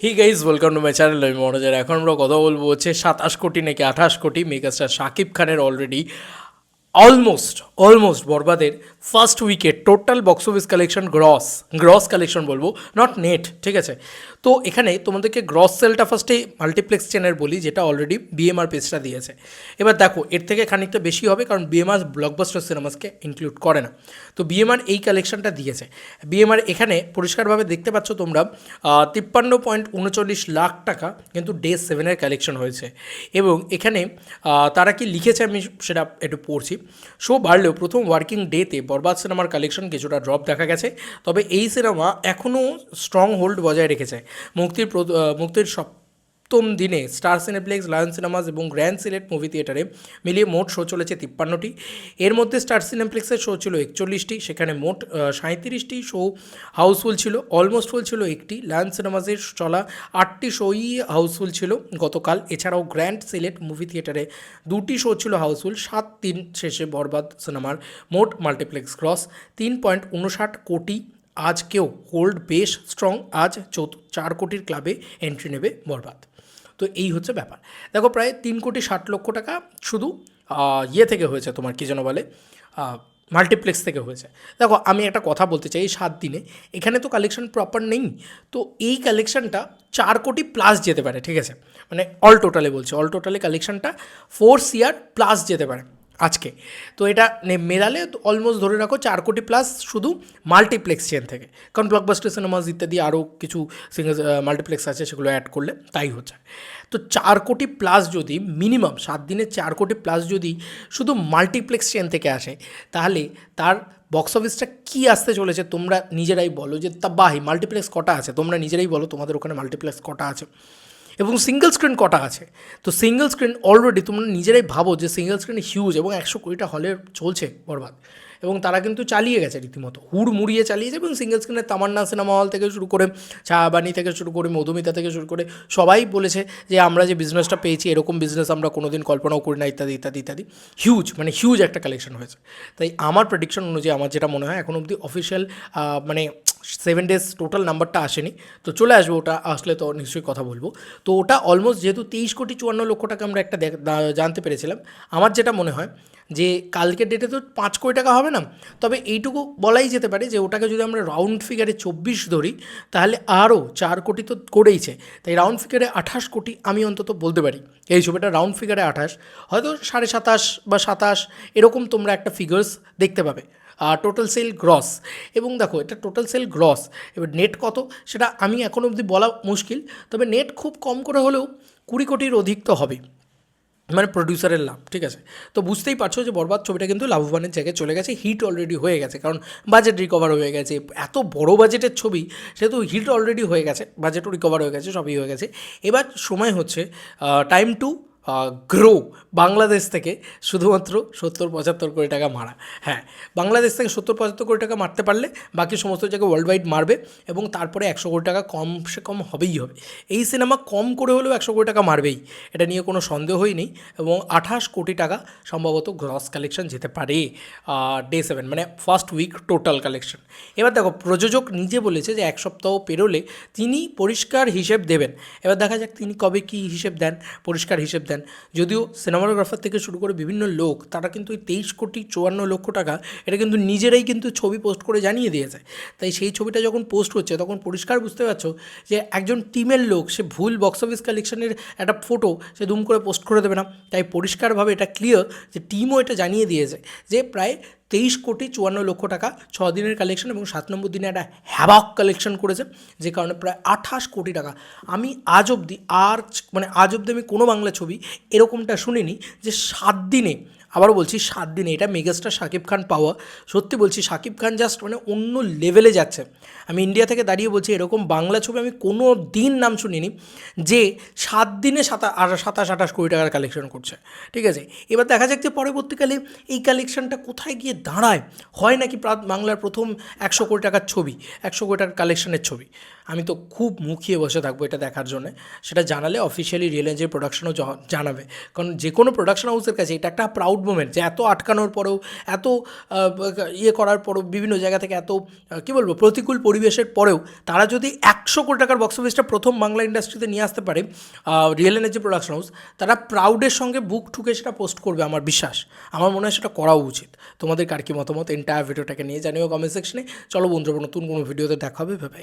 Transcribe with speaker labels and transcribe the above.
Speaker 1: Hi guys welcome to my channel আমি মনোজার এখন আমরা কথা বলব হচ্ছে সাতাশ কোটি নাকি আঠাশ কোটি মেগাস্টার শাকিব খানের অলরেডি অলমোস্ট অলমোস্ট বরবাদের ফার্স্ট উইকে total box office collection gross gross collection বলব নট নেট ঠিক আছে? তো এখানে তোমাদেরকে গ্রস সেলটা ফার্স্টে মাল্টিপ্লেক্স চ্যানেল বলি, যেটা অলরেডি বিএমআর পেজটা দিয়েছে। এবার দেখো, এর থেকে খানিকটা বেশি হবে, কারণ বিএমআর ব্লকবাস্টার সিনেমাসকে ইনক্লুড করে না। তো বিএমআর এই কালেকশনটা দিয়েছে। বিএমআর এখানে পরিষ্কারভাবে দেখতে পাচ্ছ তোমরা তিপ্পান্ন পয়েন্ট উনচল্লিশ লাখ টাকা কিন্তু ডে সেভেনের কালেকশন হয়েছে। এবং এখানে তারা কি লিখেছে আমি সেটা একটু পড়ছি। শো বাড়লেও প্রথম ওয়ার্কিং ডেতে বরবাদ সিনেমার কালেকশন কিছুটা ড্রপ দেখা গেছে। তবে এই সিনেমা এখনও স্ট্রং হোল্ড বজায় রেখেছে। মুক্তির মুক্তির সব সপ্তম দিনে স্টার সিনেপ্লেক্স, লায়ন সিনেমাস এবং গ্র্যান্ড সিলেট মুভি থিয়েটারে মিলিয়ে মোট শো চলেছে তিপ্পান্নটি। এর মধ্যে স্টার সিনেপ্লেক্সের শো ছিল একচল্লিশটি, সেখানে মোট সাঁত্রিশটি শো হাউসফুল ছিল, অলমোস্ট ফুল ছিল একটি। লায়ন সিনেমাসের চলা আটটি শোই হাউসফুল ছিল গতকাল। এছাড়াও গ্র্যান্ড সিলেট মুভি থিয়েটারে দুটি শো ছিল হাউসফুল, সাত দিন শেষে বরবাদ সিনেমার মোট মাল্টিপ্লেক্স ক্রস। তিন পয়েন্ট উনষাট কোটি আজকেও হোল্ড বেশ স্ট্রং আজ চৌথ চার কোটির ক্লাবে এন্ট্রি নেবে বরবাদ। তো এই হচ্ছে ব্যাপার। দেখো প্রায় তিন কোটি ষাট লক্ষ টাকা শুধু ইয়ে থেকে হয়েছে তোমার কী যেন বলে মাল্টিপ্লেক্স থেকে হয়েছে। দেখো, আমি একটা কথা বলতে চাই এই সাত দিনে, এখানে তো কালেকশন প্রপার নেই, তো এই কালেকশনটা চার কোটি প্লাস যেতে পারে, ঠিক আছে? মানে অল টোটালে বলছি অল টোটালে কালেকশনটা ফোর ইয়ার প্লাস যেতে পারে। আজকে। তো এটা মেলালে অলমোস্ট ধরে রাখো চার কোটি প্লাস শুধু মাল্টিপ্লেক্স চেন থেকে। কারণ ব্লকবাস্টার সিনেমাস ইত্যাদি আরও কিছু মাল্টিপ্লেক্স আছে সেগুলো অ্যাড করলে তাই হচ্ছে। তো চার কোটি প্লাস যদি মিনিমাম সাত দিনে চার কোটি প্লাস যদি শুধু মাল্টিপ্লেক্স চেন থেকে আসে, তাহলে তার বক্স অফিসটা কী আসতে চলেছে তোমরা নিজেরাই বলো যে, তা বাহ মাল্টিপ্লেক্স কটা আছে? তোমরা নিজেরাই বলো তোমাদের ওখানে মাল্টিপ্লেক্স কটা আছে। এবং সিঙ্গেল স্ক্রিন কটা আছে? তো সিঙ্গেল স্ক্রিন অলরেডি তোমরা নিজেরাই ভাবো যে সিঙ্গেল স্ক্রিন হিউজ এবং একশো কুড়িটা হলে চলছে বরবাদ। এবং তারা কিন্তু চালিয়ে গেছে রীতিমতো। হুড় মুড়িয়ে চালিয়েছে এবং সিঙ্গেল স্ক্রিনের তামান্না সিনেমা হল থেকে শুরু করে ছায়াবাণী থেকে শুরু করে, মধুমিতা থেকে শুরু করে সবাই বলেছে যে আমরা যে বিজনেসটা পেয়েছি, এরকম বিজনেস আমরা কোনোদিন কল্পনাও করি না, ইত্যাদি ইত্যাদি ইত্যাদি। হিউজ মানে হিউজ একটা কালেকশন হয়েছে। তাই আমার প্রেডিকশন অনুযায়ী, আমার যেটা মনে হয়, এখন অবধি অফিসিয়াল মানে সেভেন ডেজ টোটাল নাম্বারটা আসেনি। তো চলে আসবে ওটা, আসলে তো নিশ্চয়ই কথা বলব। তো ওটা অলমোস্ট যেহেতু তেইশ কোটি চুয়ান্ন লক্ষ টাকা আমরা একটা জানতে পেরেছিলাম, আমার যেটা মনে হয় যে কালকের ডেটে তো পাঁচ কোটি টাকা হবে না। তবে এইটুকু বলাই যেতে পারে যে ওটাকে যদি আমরা রাউন্ড ফিগারে চব্বিশ ধরি, তাহলে আরও চার কোটি তো করেইছে। তাই রাউন্ড ফিগারে আঠাশ কোটি আমি অন্তত বলতে পারি। এই ছবিটা রাউন্ড ফিগারে আঠাশ, হয়তো সাড়ে সাতাশ বা সাতাশ, এরকম তোমরা একটা ফিগার্স দেখতে পাবে। টোটাল সেল গ্রস এবং দেখো, এটা টোটাল সেল গ্রস এবার নেট কত? সেটা আমি এখন অবধি বলা মুশকিল। তবে নেট খুব কম করে হলেও কুড়ি কোটির অধিক তো হবে। মানে প্রডিউসারের লাভ, ঠিক আছে? তো বুঝতেই পারছ যে বরবাদ ছবিটা কিন্তু লাভবানের জায়গায় চলে গেছে হিট অলরেডি হয়ে গেছে। কারণ বাজেট রিকভার হয়ে গেছে। এত বড় বাজেটের ছবি সেহেতু হিট অলরেডি হয়ে গেছে। বাজেটও রিকভার হয়ে গেছে, সবই হয়ে গেছে। এবার সময় হচ্ছে টাইম টু গ্রো বাংলাদেশ থেকে শুধুমাত্র সত্তর পঁচাত্তর কোটি টাকা মারা। হ্যাঁ বাংলাদেশ থেকে সত্তর পঁচাত্তর কোটি টাকা মারতে পারলে বাকি সমস্ত জায়গায় ওয়ার্ল্ড ওয়াইড মারবে এবং তারপরে একশো কোটি টাকা কম সে কম হবেই হবে। এই সিনেমা কম করে হলেও একশো কোটি টাকা মারবেই, এটা নিয়ে কোনো সন্দেহই নেই এবং আঠাশ কোটি টাকা সম্ভবত গ্রস কালেকশন যেতে পারে ডে সেভেন মানে ফার্স্ট উইক টোটাল কালেকশন এবার দেখো, প্রযোজক নিজে বলেছে যে এক সপ্তাহ পেরোলে তিনি পরিষ্কার হিসেব দেবেন। এবার দেখা যাক তিনি কবে কী হিসেব দেন, পরিষ্কার হিসেব দেন। যদিও সিনেমাটোগ্রাফার থেকে শুরু করে বিভিন্ন লোক, তারা কিন্তু ওই তেইশ কোটি চুয়ান্ন লক্ষ টাকা এটা কিন্তু নিজেরাই কিন্তু ছবি পোস্ট করে জানিয়ে দিয়েছে। তাই সেই ছবিটা যখন পোস্ট হচ্ছে, তখন পরিষ্কার বুঝতে পারছ যে একজন টিমের লোক, সে ভুল বক্স অফিস কালেকশনের একটা ফটো সে দুম করে পোস্ট করে দেবে না। তাই পরিষ্কারভাবে এটা ক্লিয়ার যে টিমও এটা জানিয়ে দিয়েছে যে প্রায় তেইশ কোটি চুয়ান্ন লক্ষ টাকা ছ দিনের কালেকশন এবং সাত নম্বর দিনে একটা হ্যাবাক কালেকশন করেছে, যে কারণে প্রায় আঠাশ কোটি টাকা। আমি আজ অবধি আর মানে আজ অবধি আমি কোনো বাংলা ছবি এরকমটা শুনিনি যে সাত দিনে আবারও বলছি সাত দিনে, এটা মেগাস্টার শাকিব খান পাওয়া। সত্যি বলছি, শাকিব খান জাস্ট মানে অন্য লেভেলে যাচ্ছে। আমি ইন্ডিয়া থেকে দাঁড়িয়ে বলছি, এরকম বাংলা ছবি আমি কোনো দিন নাম শুনিনি যে সাত দিনে সাতা সাতাশ আঠাশ কোটি টাকার কালেকশন করছে। ঠিক আছে? এবার দেখা যাক যে পরবর্তীকালে এই কালেকশনটা কোথায় গিয়ে দাঁড়ায়। হয় নাকি বাংলার প্রথম একশো কোটি টাকার ছবি, একশো কোটি টাকার কালেকশনের ছবি। আমি তো খুব মুখিয়ে বসে থাকব এটা দেখার জন্য। সেটা জানালে অফিসিয়ালি রিয়েলেন্সের প্রোডাকশনও জানাবে। কারণ যে কোনো প্রোডাকশন হাউসের কাছে এটা একটা প্রাউড মোমেন্ট যে এত আটকানোর পরেও, এত ইয়ে করার পরেও, বিভিন্ন জায়গা থেকে এত কী বলব, প্রতিকূল পরিবেশের পরেও তারা যদি একশো কোটি টাকার বক্স অফিসটা প্রথম বাংলা ইন্ডাস্ট্রিতে নিয়ে আসতে পারে রিয়েল এনার্জি প্রোডাকশন হাউস তারা প্রাউডের সঙ্গে বুক ঠুকে সেটা পোস্ট করবে আমার বিশ্বাস। আমার মনে হয় সেটা করাও উচিত। তোমাদের কার কি মতামত? এন্টায়ার ভিডিওটাকে নিয়ে জানিও কমেন্ট সেকশনে চলো বন্ধুরা, নতুন কোনো ভিডিওতে দেখা হবে ভেবে